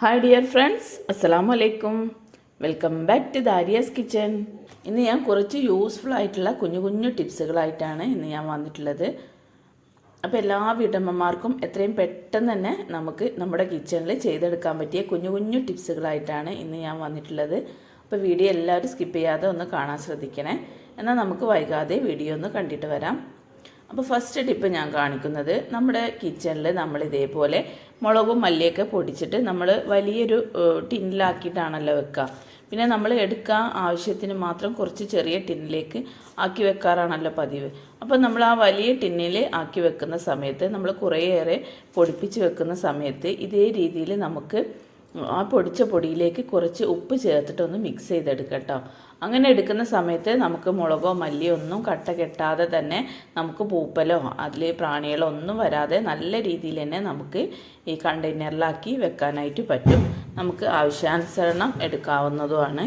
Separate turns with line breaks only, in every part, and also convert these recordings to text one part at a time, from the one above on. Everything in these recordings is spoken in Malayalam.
ഹായ് ഡിയർ ഫ്രണ്ട്സ് അസ്സലാമു അലൈക്കും welcome back to Dariya's kitchen ഇന്ന് ഞാൻ കുറച്ച് യൂസ്ഫുൾ ആയിട്ടുള്ള കുഞ്ഞു കുഞ്ഞു ടിപ്സുകളായിട്ടാണ് ഇന്ന് ഞാൻ വന്നിട്ടുള്ളത്. അപ്പോൾ എല്ലാ വീട്ടമ്മമാർക്കും എത്രയും പെട്ടെന്ന് തന്നെ നമുക്ക് നമ്മുടെ കിച്ചണിൽ ചെയ്തെടുക്കാൻ പറ്റിയ കുഞ്ഞു കുഞ്ഞു ടിപ്സുകളായിട്ടാണ് ഇന്ന് ഞാൻ വന്നിട്ടുള്ളത്. അപ്പോൾ വീഡിയോ എല്ലാവരും സ്കിപ്പ് ചെയ്യാതെ ഒന്ന് കാണാൻ ശ്രദ്ധിക്കണേ. എന്നാൽ നമുക്ക് വൈകാതെ വീഡിയോ ഒന്ന് കണ്ടിട്ട് വരാം. അപ്പോൾ ഫസ്റ്റ് ടിപ്പ് ഞാൻ കാണിക്കുന്നത് നമ്മുടെ കിച്ചണിൽ നമ്മൾ ഇതേപോലെ മുളകും മല്ലിയൊക്കെ പൊടിച്ചിട്ട് നമ്മൾ വലിയൊരു ടിന്നിലാക്കിയിട്ടാണല്ലോ വെക്കുക പിന്നെ നമ്മൾ എടുക്കാൻ ആവശ്യത്തിന് മാത്രം കുറച്ച് ചെറിയ ടിന്നിലേക്ക് ആക്കി വെക്കാറാണല്ലോ പതിവ്. അപ്പോൾ നമ്മൾ ആ വലിയ ടിന്നിൽ ആക്കി വെക്കുന്ന സമയത്ത് നമ്മൾ കുറേയേറെ പൊടിപ്പിച്ച് വെക്കുന്ന സമയത്ത് ഇതേ രീതിയിൽ നമുക്ക് ആ പൊടിച്ച പൊടിയിലേക്ക് കുറച്ച് ഉപ്പ് ചേർത്തിട്ടൊന്ന് മിക്സ് ചെയ്തെടുക്കാം കേട്ടോ അങ്ങനെ എടുക്കുന്ന സമയത്ത് നമുക്ക് മുളകോ മല്ലിയോ ഒന്നും കട്ട കെട്ടാതെ തന്നെ നമുക്ക് പൂപ്പലോ അതിൽ പ്രാണികളോ ഒന്നും വരാതെ നല്ല രീതിയിൽ തന്നെ നമുക്ക് ഈ കണ്ടെയ്നറിലാക്കി വെക്കാനായിട്ട് പറ്റും. നമുക്ക് ആവശ്യാനുസരണം എടുക്കാവുന്നതുമാണ്.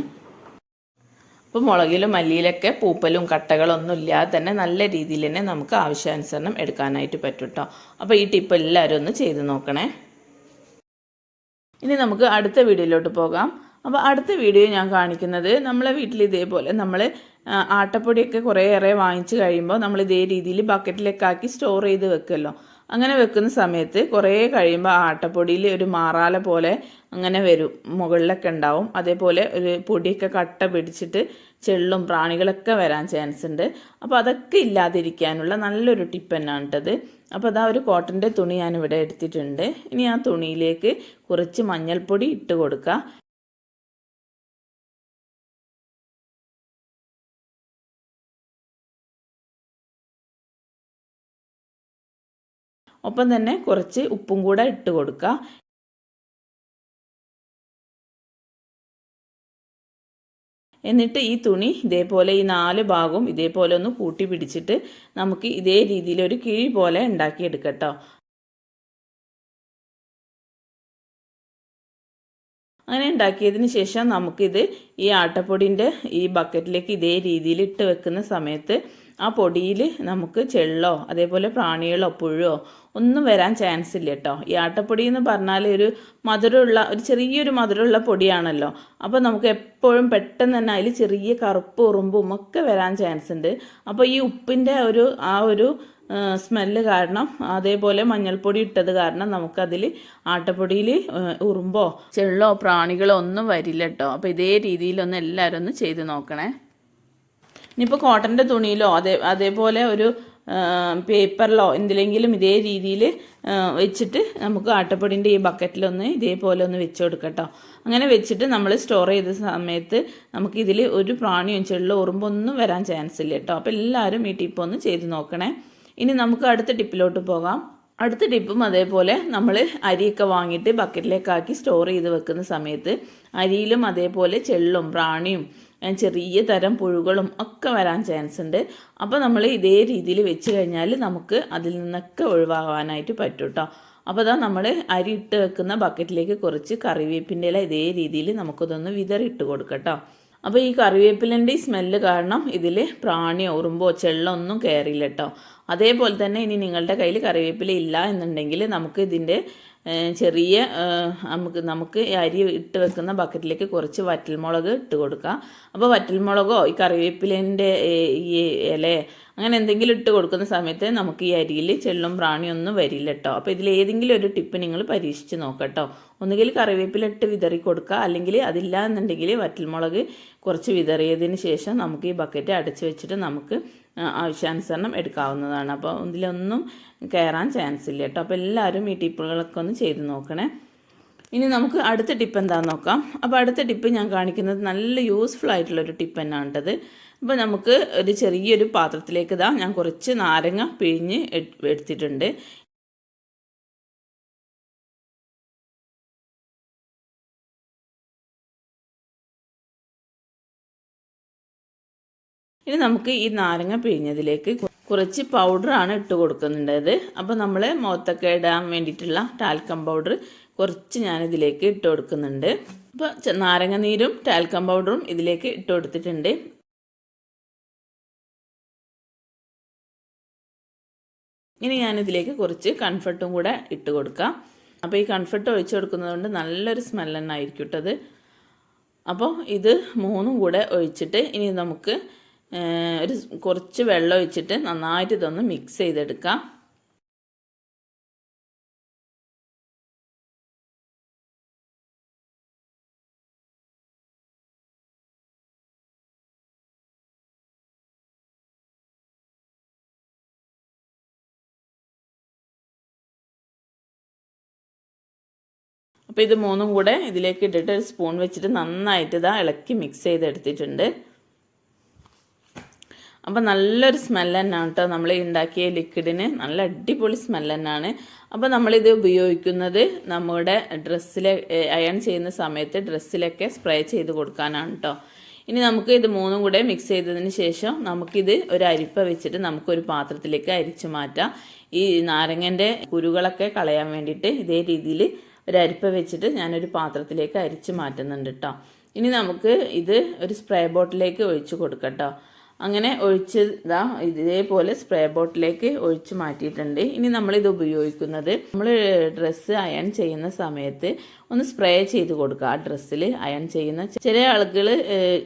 അപ്പോൾ മുളകിലും മല്ലിയിലൊക്കെ പൂപ്പലും കട്ടകളൊന്നും ഇല്ലാതെ തന്നെ നല്ല രീതിയിൽ തന്നെ നമുക്ക് ആവശ്യാനുസരണം എടുക്കാനായിട്ട് പറ്റും കേട്ടോ അപ്പോൾ ഈ ടിപ്പ് എല്ലാവരും ഒന്ന് ചെയ്ത് നോക്കണേ. ഇനി നമുക്ക് അടുത്ത വീഡിയോയിലോട്ട് പോകാം. അപ്പോൾ അടുത്ത വീഡിയോ ഞാൻ കാണിക്കുന്നത് നമ്മളെ വീട്ടിൽ ഇതേപോലെ നമ്മൾ ആട്ടപ്പൊടിയൊക്കെ കുറേയേറെ വാങ്ങിച്ച് കഴിയുമ്പോൾ നമ്മൾ ഇതേ രീതിയിൽ ബക്കറ്റിലൊക്കെ ആക്കി സ്റ്റോർ ചെയ്ത് വെക്കുമല്ലോ അങ്ങനെ വെക്കുന്ന സമയത്ത് കുറേ കഴിയുമ്പോൾ ആട്ടപ്പൊടിയിൽ ഒരു മാറാല പോലെ അങ്ങനെ വരും. മുകളിലൊക്കെ ഉണ്ടാവും. അതേപോലെ ഒരു പൊടിയൊക്കെ കട്ട പിടിച്ചിട്ട് ചെള്ളും പ്രാണികളൊക്കെ വരാൻ ചാൻസ് ഉണ്ട്. അപ്പോൾ അതൊക്കെ ഇല്ലാതിരിക്കാനുള്ള നല്ലൊരു ടിപ്പ് തന്നെയാണ് ഇട്ടത് അപ്പോൾ അതാ ഒരു കോട്ടന്റെ തുണി ഞാനിവിടെ എടുത്തിട്ടുണ്ട്. ഇനി ആ തുണിയിലേക്ക് കുറച്ച് മഞ്ഞൾപ്പൊടി ഇട്ട് കൊടുക്കുക ഒപ്പം തന്നെ കുറച്ച് ഉപ്പും കൂടെ ഇട്ട് കൊടുക്കുക എന്നിട്ട് ഈ തുണി ഇതേപോലെ ഈ നാല് ഭാഗവും ഇതേപോലെ ഒന്ന് കൂട്ടി പിടിച്ചിട്ട് നമുക്ക് ഇതേ രീതിയിൽ ഒരു കിഴി പോലെ ഉണ്ടാക്കിയെടുക്കട്ടോ. അങ്ങനെ ഉണ്ടാക്കിയതിന് ശേഷം നമുക്കിത് ഈ ആട്ടപ്പൊടിന്റെ ഈ ബക്കറ്റിലേക്ക് ഇതേ രീതിയിൽ ഇട്ട് വെക്കുന്ന സമയത്ത് ആ പൊടിയിൽ നമുക്ക് ചെള്ളോ അതേപോലെ പ്രാണികളോ പുഴുവോ ഒന്നും വരാൻ ചാൻസ് ഇല്ല കേട്ടോ ഈ ആട്ടപ്പൊടി എന്ന് പറഞ്ഞാൽ ഒരു മധുരമുള്ള ഒരു ചെറിയൊരു മധുരമുള്ള പൊടിയാണല്ലോ. അപ്പോൾ നമുക്ക് എപ്പോഴും പെട്ടെന്ന് തന്നെ അതിൽ ചെറിയ കറുപ്പ് ഉറുമ്പും ഒക്കെ വരാൻ ചാൻസ് ഉണ്ട് അപ്പോൾ ഈ ഉപ്പിന്റെ ഒരു ആ ഒരു സ്മെല്ല് കാരണം അതേപോലെ മഞ്ഞൾപ്പൊടി ഇട്ടത് കാരണം നമുക്കതിൽ ആട്ടപ്പൊടിയിൽ ഉറുമ്പോ ചെള്ളോ പ്രാണികളോ ഒന്നും വരില്ല കേട്ടോ അപ്പോൾ ഇതേ രീതിയിലൊന്ന് എല്ലാവരും ഒന്ന് ചെയ്ത് നോക്കണേ. ഇനിയിപ്പോൾ കോട്ടന്റെ തുണിയിലോ അതേ അതേപോലെ ഒരു പേപ്പറിലോ എന്തിലെങ്കിലും ഇതേ രീതിയിൽ വെച്ചിട്ട് നമുക്ക് ആട്ടപ്പൊടിന്റെ ഈ ബക്കറ്റിലൊന്ന് ഇതേപോലെ ഒന്ന് വെച്ച് കൊടുക്കട്ടോ. അങ്ങനെ വെച്ചിട്ട് നമ്മൾ സ്റ്റോർ ചെയ്ത സമയത്ത് നമുക്കിതിൽ ഒരു പ്രാണിയും ചെള്ളോ ഉറുമ്പൊന്നും വരാൻ ചാൻസ് ഇല്ല കേട്ടോ. അപ്പോൾ എല്ലാവരും ഈ ടിപ്പ് ഒന്ന് ചെയ്ത് നോക്കണേ. ഇനി നമുക്ക് അടുത്ത ടിപ്പിലോട്ട് പോകാം. അടുത്ത ടിപ്പും അതേപോലെ നമ്മൾ അരിയൊക്കെ വാങ്ങിയിട്ട് ബക്കറ്റിലേക്കാക്കി സ്റ്റോർ ചെയ്ത് വെക്കുന്ന സമയത്ത് അരിയിലും അതേപോലെ ചെള്ളും പ്രാണിയും ചെറിയ തരം പുഴുകളും ഒക്കെ വരാൻ ചാൻസ് ഉണ്ട്. അപ്പോൾ നമ്മൾ ഇതേ രീതിയിൽ വെച്ച് കഴിഞ്ഞാൽ നമുക്ക് അതിൽ നിന്നൊക്കെ ഒഴിവാകാനായിട്ട് പറ്റും കേട്ടോ അപ്പോൾ അതാ നമ്മൾ അരി ഇട്ട് വെക്കുന്ന ബക്കറ്റിലേക്ക് കുറച്ച് കറിവേപ്പിന്റെ ഇല ഇതേ രീതിയിൽ നമുക്കതൊന്ന് വിതറിയിട്ട് കൊടുക്കട്ടോ അപ്പോൾ ഈ കറിവേപ്പിലിന്റെ ഈ സ്മെല്ല് കാരണം ഇതിൽ പ്രാണിയോ ഉറുമ്പോ ചെള്ളോ ഒന്നും കയറില്ല കേട്ടോ അതേപോലെ തന്നെ ഇനി നിങ്ങളുടെ കയ്യിൽ കറിവേപ്പില ഇല്ല എന്നുണ്ടെങ്കിൽ നമുക്ക് ഇതിന്റെ ചെറിയ നമുക്ക് നമുക്ക് അരി ഇട്ട് വെക്കുന്ന ബക്കറ്റിലേക്ക് കുറച്ച് വറ്റൽമുളക് ഇട്ട് കൊടുക്കുക അപ്പോൾ വറ്റൽമുളകോ ഈ കറിവേപ്പിലേന്റെ ഈ ഇല അങ്ങനെ എന്തെങ്കിലും ഇട്ട് കൊടുക്കുന്ന സമയത്ത് നമുക്ക് ഈ അരിയിൽ ചെള്ളും പ്രാണിയൊന്നും വരില്ല കേട്ടോ അപ്പോൾ ഇതിൽ ഏതെങ്കിലും ഒരു ടിപ്പ് നിങ്ങൾ പരീക്ഷിച്ച് നോക്കട്ടോ. ഒന്നുകിൽ കറിവേപ്പില ഇട്ട് വിതറി കൊടുക്കുക അല്ലെങ്കിൽ അതില്ല എന്നുണ്ടെങ്കിൽ വറ്റൽമുളക് കുറച്ച് വിതറിയതിന് ശേഷം നമുക്ക് ഈ ബക്കറ്റ് അടച്ചു വെച്ചിട്ട് നമുക്ക് ആവശ്യാനുസരണം എടുക്കാവുന്നതാണ്. അപ്പോൾ ഇതിലൊന്നും കയറാൻ ചാൻസ് ഇല്ല കേട്ടോ. അപ്പോൾ എല്ലാവരും ഈ ടിപ്പുകളൊക്കെ ഒന്ന് ചെയ്ത് നോക്കണേ. ഇനി നമുക്ക് അടുത്ത ടിപ്പ് എന്താണെന്ന് നോക്കാം. അപ്പോൾ അടുത്ത ടിപ്പ് ഞാൻ കാണിക്കുന്നത് നല്ല യൂസ്ഫുൾ ആയിട്ടുള്ളൊരു ടിപ്പ് തന്നെയാണ് കേട്ടത് അപ്പോൾ നമുക്ക് ഒരു ചെറിയൊരു പാത്രത്തിലേക്ക് ഇതാ ഞാൻ കുറച്ച് നാരങ്ങ പിഴിഞ്ഞ് എടുത്തിട്ടുണ്ട്. ഇനി നമുക്ക് ഈ നാരങ്ങ പിഴിഞ്ഞതിലേക്ക് കുറച്ച് പൗഡറാണ് ഇട്ട് കൊടുക്കുന്നുണ്ടത്. അപ്പോൾ നമ്മൾ മുഖത്തൊക്കെ ഇടാൻ വേണ്ടിയിട്ടുള്ള ടാൽക്കം പൗഡർ കുറച്ച് ഞാനിതിലേക്ക് ഇട്ട് കൊടുക്കുന്നുണ്ട്. അപ്പോൾ നാരങ്ങ നീരും ടാൽക്കം പൗഡറും ഇതിലേക്ക് ഇട്ട് കൊടുത്തിട്ടുണ്ട്. ഇനി ഞാനിതിലേക്ക് കുറച്ച് കൺഫർട്ടും കൂടെ ഇട്ട് കൊടുക്കാം. അപ്പോൾ ഈ കൺഫർട്ട് ഒഴിച്ചു കൊടുക്കുന്നത് കൊണ്ട് നല്ലൊരു തന്നെ ആയിരിക്കും കേട്ടത് അപ്പോൾ ഇത് മൂന്നും കൂടെ ഒഴിച്ചിട്ട് ഇനി നമുക്ക് ഒരു കുറച്ച് വെള്ളം ഒഴിച്ചിട്ട് നന്നായിട്ട് ഇതൊന്ന് മിക്സ് ചെയ്തെടുക്കാം. അപ്പോൾ ഇത് മൂന്നും കൂടെ ഇതിലേക്ക് ഇട്ടിട്ട് ഒരു സ്പൂൺ വെച്ചിട്ട് നന്നായിട്ട് ഇതാ ഇളക്കി മിക്സ് ചെയ്തെടുത്തിട്ടുണ്ട്. അപ്പോൾ നല്ലൊരു സ്മെല്ല് തന്നെയാണ് കേട്ടോ നമ്മൾ ഉണ്ടാക്കിയ ലിക്വിഡിന് നല്ല അടിപൊളി സ്മെല്ല് തന്നെയാണ്. അപ്പോൾ നമ്മളിത് ഉപയോഗിക്കുന്നത് നമ്മുടെ ഡ്രസ്സിലെ അയൺ ചെയ്യുന്ന സമയത്ത് ഡ്രസ്സിലൊക്കെ സ്പ്രേ ചെയ്ത് കൊടുക്കാനാണ് കേട്ടോ ഇനി നമുക്ക് ഇത് മൂന്നും കൂടെ മിക്സ് ചെയ്തതിന് ശേഷം നമുക്കിത് ഒരു അരിപ്പ വെച്ചിട്ട് നമുക്കൊരു പാത്രത്തിലേക്ക് അരിച്ചു മാറ്റാം. ഈ നാരങ്ങന്റെ കുരുകളൊക്കെ കളയാൻ വേണ്ടിയിട്ട് ഇതേ രീതിയിൽ ഒരു അരിപ്പ വെച്ചിട്ട് ഞാനൊരു പാത്രത്തിലേക്ക് അരിച്ചു മാറ്റുന്നുണ്ട് കേട്ടോ ഇനി നമുക്ക് ഇത് ഒരു സ്പ്രേ ബോട്ടിലേക്ക് ഒഴിച്ച് കൊടുക്കട്ടോ അങ്ങനെ ഒഴിച്ച് ഇതാ ഇതേപോലെ സ്പ്രേ ബോട്ടിലേക്ക് ഒഴിച്ച് മാറ്റിയിട്ടുണ്ട്. ഇനി നമ്മളിത് ഉപയോഗിക്കുന്നത് നമ്മൾ ഡ്രസ്സ് അയൺ ചെയ്യുന്ന സമയത്ത് ഒന്ന് സ്പ്രേ ചെയ്ത് കൊടുക്കുക. ആ ഡ്രസ്സിൽ അയൺ ചെയ്യുന്ന ചില ആളുകൾ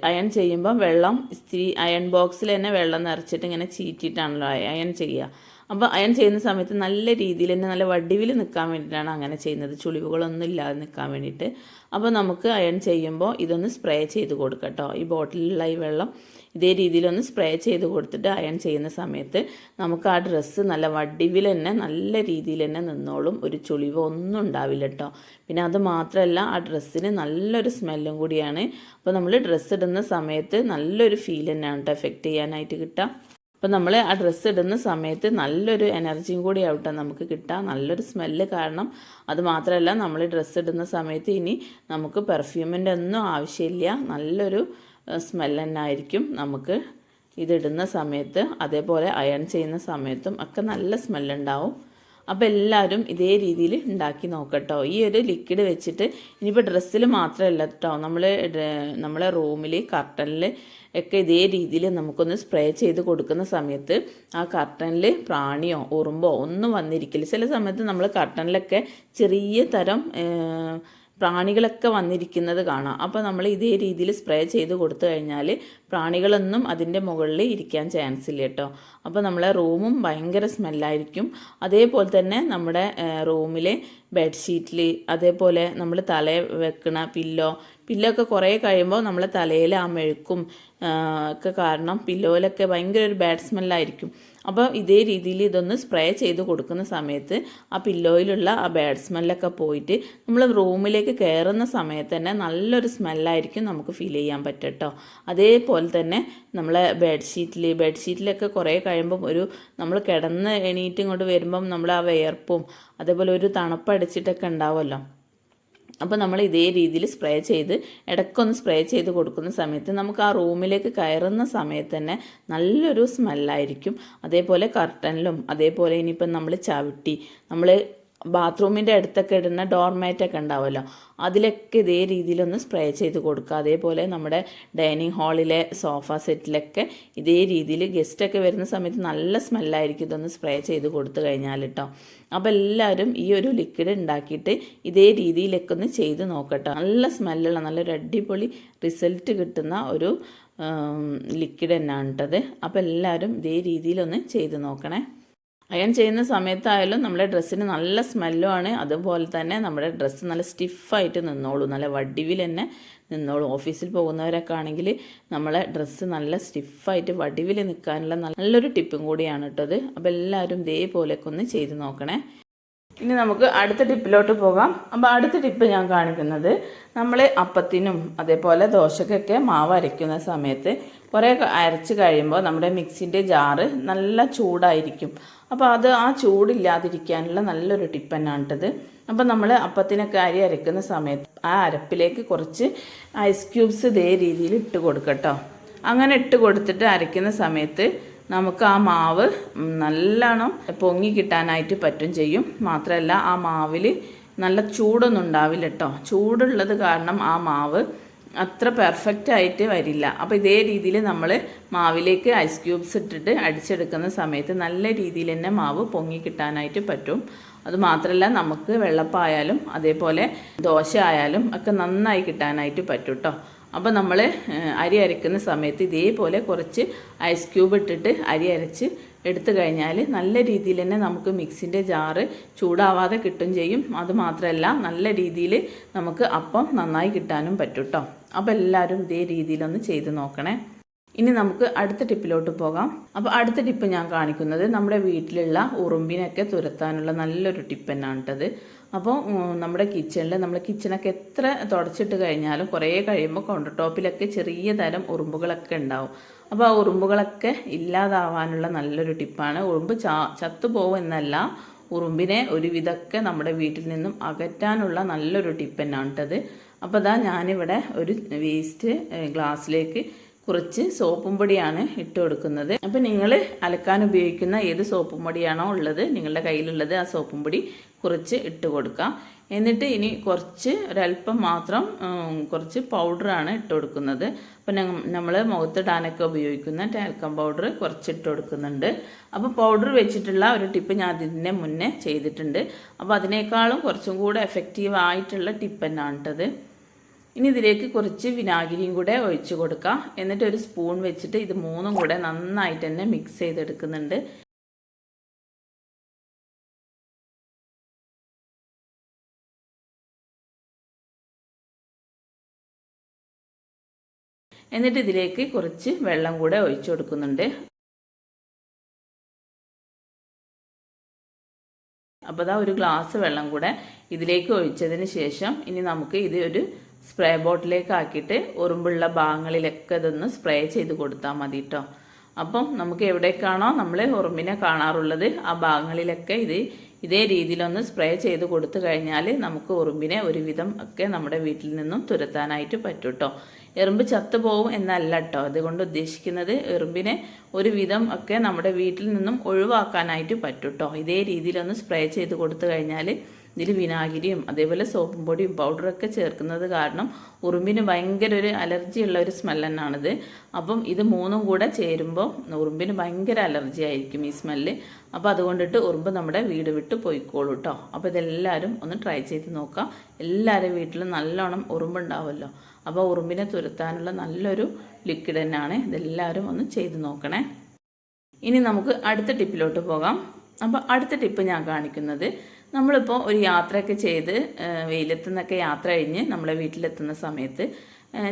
അയൺ ചെയ്യുമ്പോൾ വെള്ളം ഇസ്തിരി അയൺ ബോക്സിൽ തന്നെ വെള്ളം നിറച്ചിട്ട് ഇങ്ങനെ ചീറ്റിയിട്ടാണല്ലോ അയൺ ചെയ്യുക. അപ്പോൾ അയൺ ചെയ്യുന്ന സമയത്ത് നല്ല രീതിയിൽ തന്നെ നല്ല വടിവിൽ നിൽക്കാൻ വേണ്ടിയിട്ടാണ് അങ്ങനെ ചെയ്യുന്നത്. ചുളിവുകളൊന്നും ഇല്ലാതെ നിൽക്കാൻ വേണ്ടിയിട്ട്. അപ്പോൾ നമുക്ക് അയൺ ചെയ്യുമ്പോൾ ഇതൊന്ന് സ്പ്രേ ചെയ്ത് കൊടുക്കട്ടോ ഈ ബോട്ടിലുള്ള ഈ വെള്ളം ഇതേ രീതിയിലൊന്ന് സ്പ്രേ ചെയ്ത് കൊടുത്തിട്ട് അയൺ ചെയ്യുന്ന സമയത്ത് നമുക്ക് ആ ഡ്രസ്സ് നല്ല വടിവിൽ തന്നെ നല്ല രീതിയിൽ തന്നെ നിന്നോളും. ഒരു ചുളിവ് ഒന്നും ഉണ്ടാവില്ല കേട്ടോ പിന്നെ അത് മാത്രമല്ല ആ ഡ്രസ്സിന് നല്ലൊരു സ്മെല്ലും കൂടിയാണ്. അപ്പോൾ നമ്മൾ ഡ്രസ്സ് ഇടുന്ന സമയത്ത് നല്ലൊരു ഫീൽ തന്നെയാണ് കേട്ടോ എഫക്റ്റ് ചെയ്യാനായിട്ട് കിട്ടുക അപ്പോൾ നമ്മൾ ആ ഡ്രസ്സ് ഇടുന്ന സമയത്ത് നല്ലൊരു എനർജിയും കൂടി ആവട്ടെ നമുക്ക് കിട്ടുക നല്ലൊരു സ്മെല്ല് കാരണം അത് മാത്രമല്ല നമ്മൾ ഡ്രസ്സ് ഇടുന്ന സമയത്ത് ഇനി നമുക്ക് പെർഫ്യൂമിന്റെ ഒന്നും ആവശ്യമില്ല. നല്ലൊരു സ്മെല്ല് തന്നെ നമുക്ക് ഇതിടുന്ന സമയത്ത്. അതേപോലെ അയൺ ചെയ്യുന്ന സമയത്തും ഒക്കെ നല്ല സ്മെല്ലുണ്ടാവും. അപ്പോൾ എല്ലാവരും ഇതേ രീതിയിൽ ഉണ്ടാക്കി നോക്കട്ടോ. ഈ ഒരു ലിക്വിഡ് വെച്ചിട്ട് ഇനിയിപ്പോൾ ഡ്രസ്സിൽ മാത്രമല്ല കേട്ടോ നമ്മൾ നമ്മളെ റൂമിൽ കർട്ടനിൽ ഒക്കെ ഇതേ രീതിയിൽ നമുക്കൊന്ന് സ്പ്രേ ചെയ്ത് കൊടുക്കുന്ന സമയത്ത് ആ കർട്ടനിൽ പ്രാണിയോ ഉറുമ്പോ ഒന്നും വന്നിരിക്കില്ല. ചില സമയത്ത് നമ്മൾ കർട്ടനിലൊക്കെ ചെറിയ തരം പ്രാണികളൊക്കെ വന്നിരിക്കുന്നത് കാണാം. അപ്പോൾ നമ്മൾ ഇതേ രീതിയിൽ സ്പ്രേ ചെയ്ത് കൊടുത്തു കഴിഞ്ഞാൽ പ്രാണികളൊന്നും അതിന്റെ മുകളിൽ ഇരിക്കാൻ ചാൻസ് ഇല്ല കേട്ടോ. അപ്പോൾ നമ്മളെ റൂമും ഭയങ്കര സ്മെല്ലായിരിക്കും അതേപോലെ തന്നെ നമ്മുടെ റൂമിലെ ബെഡ്ഷീറ്റിൽ അതേപോലെ നമ്മൾ തല വെക്കണ പില്ലോ പില്ലോ ഒക്കെ കുറേ കഴിയുമ്പോൾ നമ്മളെ തലയിൽ ആ മെഴുക്കും ഒക്കെ കാരണം പില്ലോയിലൊക്കെ ഭയങ്കര ഒരു ബാഡ് സ്മെല്ലായിരിക്കും അപ്പോൾ ഇതേ രീതിയിൽ ഇതൊന്ന് സ്പ്രേ ചെയ്ത് കൊടുക്കുന്ന സമയത്ത് ആ പില്ലോയിലുള്ള ആ ബാഡ് സ്മെല്ലൊക്കെ പോയിട്ട് നമ്മൾ റൂമിലേക്ക് കയറുന്ന സമയത്ത് തന്നെ നല്ലൊരു സ്മെല്ലായിരിക്കും നമുക്ക് ഫീൽ ചെയ്യാൻ പറ്റും കേട്ടോ അതേപോലെ തന്നെ നമ്മളെ ബെഡ്ഷീറ്റിൽ ബെഡ്ഷീറ്റിലൊക്കെ കുറേ കഴിയുമ്പം ഒരു നമ്മൾ കിടന്ന് എണീറ്റ് ഇങ്ങോട്ട് വരുമ്പം നമ്മൾ ആ വിയർപ്പും അതേപോലെ ഒരു തണുപ്പടിച്ചിട്ടൊക്കെ ഉണ്ടാവുമല്ലോ. അപ്പോൾ നമ്മൾ ഇതേ രീതിയിൽ സ്പ്രേ ചെയ്ത് ഇടയ്ക്കൊന്ന് സ്പ്രേ ചെയ്ത് കൊടുക്കുന്ന സമയത്ത് നമുക്ക് ആ റൂമിലേക്ക് കയറുന്ന സമയത്ത് തന്നെ നല്ലൊരു സ്മെല്ലായിരിക്കും അതേപോലെ കർട്ടനിലും അതേപോലെ ഇനിയിപ്പം നമ്മൾ ചവിട്ടി നമ്മൾ ബാത്റൂമിന്റെ അടുത്തൊക്കെ ഇടുന്ന ഡോർമാറ്റൊക്കെ ഉണ്ടാവുമല്ലോ. അതിലൊക്കെ ഇതേ രീതിയിലൊന്ന് സ്പ്രേ ചെയ്ത് കൊടുക്കുക. അതേപോലെ നമ്മുടെ ഡൈനിങ് ഹാളിലെ സോഫ സെറ്റിലൊക്കെ ഇതേ രീതിയിൽ ഗസ്റ്റൊക്കെ വരുന്ന സമയത്ത് നല്ല സ്മെല്ലായിരിക്കും ഇതൊന്ന് സ്പ്രേ ചെയ്ത് കൊടുത്തു കഴിഞ്ഞാൽ കേട്ടോ അപ്പോൾ എല്ലാവരും ഈ ഒരു ലിക്വിഡ് ഉണ്ടാക്കിയിട്ട് ഇതേ രീതിയിലൊക്കെ ഒന്ന് ചെയ്ത് നോക്കട്ടോ. നല്ല സ്മെല്ലുള്ള നല്ലൊരു അടിപൊളി റിസൾട്ട് കിട്ടുന്ന ഒരു ലിക്വിഡ് തന്നെയാണ് കേട്ടത് അപ്പോൾ എല്ലാവരും ഇതേ രീതിയിലൊന്ന് ചെയ്ത് നോക്കണേ. അയൺ ചെയ്യുന്ന സമയത്തായാലും നമ്മുടെ ഡ്രസ്സിന് നല്ല സ്മെല്ലുമാണ് അതുപോലെ തന്നെ നമ്മുടെ ഡ്രസ്സ് നല്ല സ്റ്റിഫായിട്ട് നിന്നോളൂ. നല്ല വടിവിൽ തന്നെ നിന്നോളൂ. ഓഫീസിൽ പോകുന്നവരൊക്കെ ആണെങ്കിൽ നമ്മളെ ഡ്രസ്സ് നല്ല സ്റ്റിഫായിട്ട് വടിവിൽ നിൽക്കാനുള്ള നല്ലൊരു ടിപ്പും കൂടിയാണ് കേട്ടത് അപ്പോൾ എല്ലാവരും ഇതേപോലെയൊക്കെ ഒന്ന് ചെയ്ത് നോക്കണേ. ഇനി നമുക്ക് അടുത്ത ടിപ്പിലോട്ട് പോകാം. അപ്പോൾ അടുത്ത ടിപ്പ് ഞാൻ കാണിക്കുന്നത് നമ്മൾ അപ്പത്തിനും അതേപോലെ ദോശക്കൊക്കെ മാവ് അരയ്ക്കുന്ന സമയത്ത് കുറേ അരച്ച് കഴിയുമ്പോൾ നമ്മുടെ മിക്സിന്റെ ജാറ് നല്ല ചൂടായിരിക്കും. അപ്പോൾ അത് ആ ചൂടില്ലാതിരിക്കാനുള്ള നല്ലൊരു ടിപ്പ് തന്നെയാണ് കേട്ടത് അപ്പോൾ നമ്മൾ അപ്പത്തിനൊക്കെ അരി അരക്കുന്ന സമയത്ത് ആ അരപ്പിലേക്ക് കുറച്ച് ഐസ് ക്യൂബ്സ് ഇതേ രീതിയിൽ ഇട്ട് കൊടുക്കട്ടോ അങ്ങനെ ഇട്ട് കൊടുത്തിട്ട് അരയ്ക്കുന്ന സമയത്ത് നമുക്ക് ആ മാവ് നല്ലോണം പൊങ്ങി കിട്ടാനായിട്ട് പറ്റും ചെയ്യും. മാത്രമല്ല ആ മാവിൽ നല്ല ചൂടൊന്നും ഉണ്ടാവില്ല കേട്ടോ. ചൂടുള്ളത് കാരണം ആ മാവ് അത്ര പെർഫെക്റ്റ് ആയിട്ട് വരില്ല. അപ്പോൾ ഇതേ രീതിയിൽ നമ്മൾ മാവിലേക്ക് ഐസ് ക്യൂബ്സ് ഇട്ടിട്ട് അടിച്ചെടുക്കുന്ന സമയത്ത് നല്ല രീതിയിൽ തന്നെ മാവ് പൊങ്ങി കിട്ടാനായിട്ട് പറ്റും. അതുമാത്രമല്ല നമുക്ക് വെള്ളപ്പായാലും അതേപോലെ ദോശ ആയാലും ഒക്കെ നന്നായി കിട്ടാനായിട്ട് പറ്റും കേട്ടോ അപ്പോൾ നമ്മൾ അരി അരയ്ക്കുന്ന സമയത്ത് ഇതേപോലെ കുറച്ച് ഐസ് ക്യൂബ് ഇട്ടിട്ട് അരി അരച്ച് എടുത്തു കഴിഞ്ഞാൽ നല്ല രീതിയിൽ തന്നെ നമുക്ക് മിക്സിന്റെ ജാറ് ചൂടാവാതെ കിട്ടും ചെയ്യും. അതുമാത്രമല്ല നല്ല രീതിയിൽ നമുക്ക് അപ്പം നന്നായി കിട്ടാനും പറ്റും കേട്ടോ അപ്പോൾ എല്ലാവരും ഇതേ രീതിയിലൊന്ന് ചെയ്ത് നോക്കണേ. ഇനി നമുക്ക് അടുത്ത ടിപ്പിലോട്ട് പോകാം. അപ്പോൾ അടുത്ത ടിപ്പ് ഞാൻ കാണിക്കുന്നത് നമ്മുടെ വീട്ടിലുള്ള ഉറുമ്പിനൊക്കെ തുരത്താനുള്ള നല്ലൊരു ടിപ്പ് തന്നെയാണ് അപ്പോൾ നമ്മുടെ കിച്ചണിൽ നമ്മൾ കിച്ചണൊക്കെ എത്ര തുടച്ചിട്ട് കഴിഞ്ഞാലും കുറേ കഴിയുമ്പോൾ കൗണ്ടർ ടോപ്പിലൊക്കെ ചെറിയ തരം ഉറുമ്പുകളൊക്കെ ഉണ്ടാവും. അപ്പോൾ ആ ഉറുമ്പുകളൊക്കെ ഇല്ലാതാവാനുള്ള നല്ലൊരു ടിപ്പാണ്. ഉറുമ്പ് ചാ ചത്തുപോകുമെന്നല്ല ഉറുമ്പിനെ ഒരുവിധമൊക്കെ നമ്മുടെ വീട്ടിൽ നിന്നും അകറ്റാനുള്ള നല്ലൊരു ടിപ്പ് തന്നെയാണ് അപ്പോൾ അതാ ഞാനിവിടെ ഒരു വേസ്റ്റ് ഗ്ലാസ്സിലേക്ക് കുറച്ച് സോപ്പും പൊടിയാണ് ഇട്ട് കൊടുക്കുന്നത്. അപ്പോൾ നിങ്ങൾ അലക്കാൻ ഉപയോഗിക്കുന്ന ഏത് സോപ്പും പൊടിയാണോ ഉള്ളത് നിങ്ങളുടെ കയ്യിലുള്ളത് ആ സോപ്പും പൊടി കുറച്ച് ഇട്ട് കൊടുക്കാം. എന്നിട്ട് ഇനി കുറച്ച് ഒരല്പം മാത്രം കുറച്ച് പൗഡറാണ് ഇട്ട് കൊടുക്കുന്നത്. അപ്പം നമ്മൾ മുഖത്തിടാനൊക്കെ ഉപയോഗിക്കുന്ന ടാൽക്കം പൗഡർ കുറച്ച് ഇട്ട് കൊടുക്കുന്നുണ്ട്. അപ്പോൾ പൗഡർ വെച്ചിട്ടുള്ള ഒരു ടിപ്പ് ഞാൻ അതിന്റെ മുന്നേ ചെയ്തിട്ടുണ്ട്. അപ്പോൾ അതിനേക്കാളും കുറച്ചും കൂടെ എഫക്റ്റീവ് ആയിട്ടുള്ള ടിപ്പ് തന്നെയാണ് കേട്ടത് ഇനി ഇതിലേക്ക് കുറച്ച് വിനാഗിരിയും കൂടെ ഒഴിച്ച് കൊടുക്കാം. എന്നിട്ട് ഒരു സ്പൂൺ വെച്ചിട്ട് ഇത് മൂന്നും കൂടെ നന്നായിട്ട് തന്നെ മിക്സ് ചെയ്തെടുക്കുന്നുണ്ട്. എന്നിട്ട് ഇതിലേക്ക് കുറച്ച് വെള്ളം കൂടെ ഒഴിച്ചു കൊടുക്കുന്നുണ്ട്. അപ്പോൾ അതാ ഒരു ഗ്ലാസ് വെള്ളം കൂടെ ഇതിലേക്ക് ഒഴിച്ചതിന് ശേഷം ഇനി നമുക്ക് ഇത് ഒരു സ്പ്രേ ബോട്ടിലേക്ക് ആക്കിയിട്ട് ഉറുമ്പുള്ള ഭാഗങ്ങളിലൊക്കെ ഇതൊന്ന് സ്പ്രേ ചെയ്ത് കൊടുത്താൽ മതി കേട്ടോ അപ്പം നമുക്ക് എവിടേക്കാണോ നമ്മൾ ഉറുമ്പിനെ കാണാറുള്ളത് ആ ഭാഗങ്ങളിലൊക്കെ ഇത് ഇതേ രീതിയിലൊന്ന് സ്പ്രേ ചെയ്ത് കൊടുത്തു കഴിഞ്ഞാൽ നമുക്ക് ഉറുമ്പിനെ ഒരുവിധം ഒക്കെ നമ്മുടെ വീട്ടിൽ നിന്നും തുരത്താനായിട്ട് പറ്റും കേട്ടോ എറുമ്പ് ചത്തുപോകും എന്നല്ല കേട്ടോ അതുകൊണ്ട് ഉദ്ദേശിക്കുന്നത് എറുമ്പിനെ ഒരുവിധം ഒക്കെ നമ്മുടെ വീട്ടിൽ നിന്നും ഒഴിവാക്കാനായിട്ട് പറ്റും കേട്ടോ ഇതേ രീതിയിലൊന്ന് സ്പ്രേ ചെയ്ത് കൊടുത്തു കഴിഞ്ഞാൽ ഇതിൽ വിനാഗിരിയും അതേപോലെ സോപ്പും പൊടിയും പൗഡറൊക്കെ ചേർക്കുന്നത് കാരണം ഉറുമ്പിന് ഭയങ്കര ഒരു അലർജി ഉള്ള ഒരു സ്മെൽ തന്നെയാണിത് അപ്പം ഇത് മൂന്നും കൂടെ ചേരുമ്പോൾ ഉറുമ്പിന് ഭയങ്കര അലർജി ആയിരിക്കും ഈ സ്മെല്ല് അപ്പോൾ അതുകൊണ്ടിട്ട് ഉറുമ്പ് നമ്മുടെ വീട് വിട്ട് പോയിക്കോളൂ കേട്ടോ അപ്പോൾ ഇതെല്ലാവരും ഒന്ന് ട്രൈ ചെയ്ത് നോക്കാം. എല്ലാവരും വീട്ടിലും നല്ലോണം ഉറുമ്പുണ്ടാവുമല്ലോ അപ്പോൾ ഉറുമ്പിനെ തുരത്താനുള്ള നല്ലൊരു ലിക്വിഡ് തന്നെയാണ് ഇതെല്ലാവരും ഒന്ന് ചെയ്ത് നോക്കണേ. ഇനി നമുക്ക് അടുത്ത ടിപ്പിലോട്ട് പോകാം. അപ്പോൾ അടുത്ത ടിപ്പ് ഞാൻ കാണിക്കുന്നത് നമ്മളിപ്പോൾ ഒരു യാത്രയൊക്കെ ചെയ്ത് വെയിലത്തു നിന്നൊക്കെ യാത്ര കഴിഞ്ഞ് നമ്മളെ വീട്ടിലെത്തുന്ന സമയത്ത്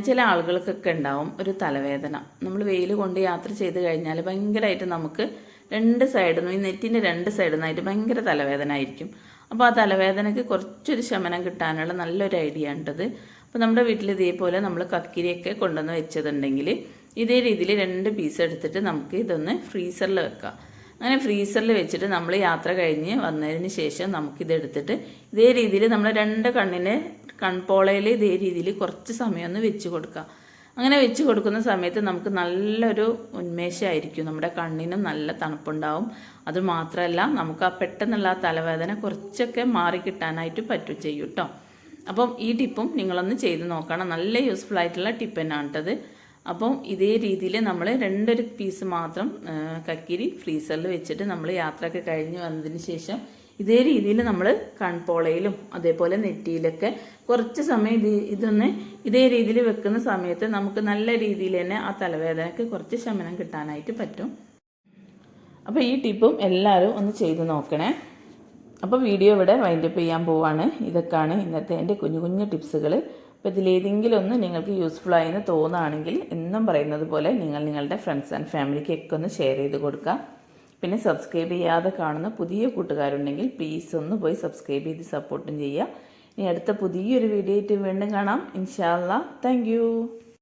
ചില ആളുകൾക്കൊക്കെ ഉണ്ടാവും ഒരു തലവേദന. നമ്മൾ വെയിൽ കൊണ്ട് യാത്ര ചെയ്ത് കഴിഞ്ഞാൽ ഭയങ്കരമായിട്ട് നമുക്ക് രണ്ട് സൈഡിൽ നിന്നും ഈ നെറ്റിന്റെ രണ്ട് സൈഡിൽ നിന്നായിട്ട് ഭയങ്കര തലവേദന ആയിരിക്കും അപ്പോൾ ആ തലവേദനയ്ക്ക് കുറച്ചൊരു ശമനം കിട്ടാനുള്ള നല്ലൊരു ഐഡിയ ഉണ്ടത്. അപ്പോൾ നമ്മുടെ വീട്ടിൽ ഇതേപോലെ നമ്മൾ കക്കിരിയൊക്കെ കൊണ്ടുവന്ന് വെച്ചതുണ്ടെങ്കിൽ ഇതേ രീതിയിൽ രണ്ട് പീസ് എടുത്തിട്ട് നമുക്ക് ഇതൊന്ന് ഫ്രീസറിൽ വെക്കാം. അങ്ങനെ ഫ്രീസറിൽ വെച്ചിട്ട് നമ്മൾ യാത്ര കഴിഞ്ഞ് വന്നതിന് ശേഷം നമുക്കിതെടുത്തിട്ട് ഇതേ രീതിയിൽ നമ്മൾ രണ്ട് കണ്ണിനെ കൺപോളയിൽ ഇതേ രീതിയിൽ കുറച്ച് സമയം ഒന്ന് വെച്ച് കൊടുക്കുക അങ്ങനെ വെച്ച് കൊടുക്കുന്ന സമയത്ത് നമുക്ക് നല്ലൊരു ഉന്മേഷമായിരിക്കും. നമ്മുടെ കണ്ണിനും നല്ല തണുപ്പുണ്ടാവും. അത് മാത്രമല്ല നമുക്ക് ആ പെട്ടെന്നുള്ള ആ തലവേദന കുറച്ചൊക്കെ മാറിക്കിട്ടാനായിട്ട് പറ്റും ചെയ്യും കേട്ടോ അപ്പം ഈ ടിപ്പും നിങ്ങളൊന്ന് ചെയ്ത് നോക്കണം. നല്ല യൂസ്ഫുൾ ആയിട്ടുള്ള ടിപ്പ് തന്നെയാണ് കേട്ടത് അപ്പം ഇതേ രീതിയിൽ നമ്മൾ രണ്ടൊരു പീസ് മാത്രം കക്കിരി ഫ്രീസറിൽ വെച്ചിട്ട് നമ്മൾ യാത്രയൊക്കെ കഴിഞ്ഞ് വന്നതിന് ശേഷം ഇതേ രീതിയിൽ നമ്മൾ കൺപോളയിലും അതേപോലെ നെറ്റിയിലൊക്കെ കുറച്ച് സമയം ഇത് ഇതൊന്ന് ഇതേ രീതിയിൽ വെക്കുന്ന സമയത്ത് നമുക്ക് നല്ല രീതിയിൽ തന്നെ ആ തലവേദനയ്ക്ക് കുറച്ച് ശമനം കിട്ടാനായിട്ട് പറ്റും. അപ്പോൾ ഈ ടിപ്പും എല്ലാവരും ഒന്ന് ചെയ്ത് നോക്കണേ. അപ്പോൾ വീഡിയോ ഇവിടെ വൈൻഡപ്പ് ചെയ്യാൻ പോവാണ്. ഇതൊക്കെയാണ് ഇന്നത്തെ എന്റെ കുഞ്ഞു കുഞ്ഞു ടിപ്സുകൾ അപ്പോൾ ഇതിലേതെങ്കിലും ഒന്ന് നിങ്ങൾക്ക് യൂസ്ഫുൾ ആയെന്ന് തോന്നുകയാണെങ്കിൽ എന്നും പറയുന്നത് പോലെ നിങ്ങൾ നിങ്ങളുടെ ഫ്രണ്ട്സ് ആൻഡ് ഫാമിലിക്കൊക്കെ ഒന്ന് ഷെയർ ചെയ്ത് കൊടുക്കുക പിന്നെ സബ്സ്ക്രൈബ് ചെയ്യാതെ കാണുന്ന പുതിയ കൂട്ടുകാരുണ്ടെങ്കിൽ പ്ലീസ് ഒന്ന് പോയി സബ്സ്ക്രൈബ് ചെയ്ത് സപ്പോർട്ടും ചെയ്യുക. ഇനി അടുത്ത പുതിയൊരു വീഡിയോ ആയിട്ട് വീണ്ടും കാണാം. ഇൻഷാല്ല താങ്ക്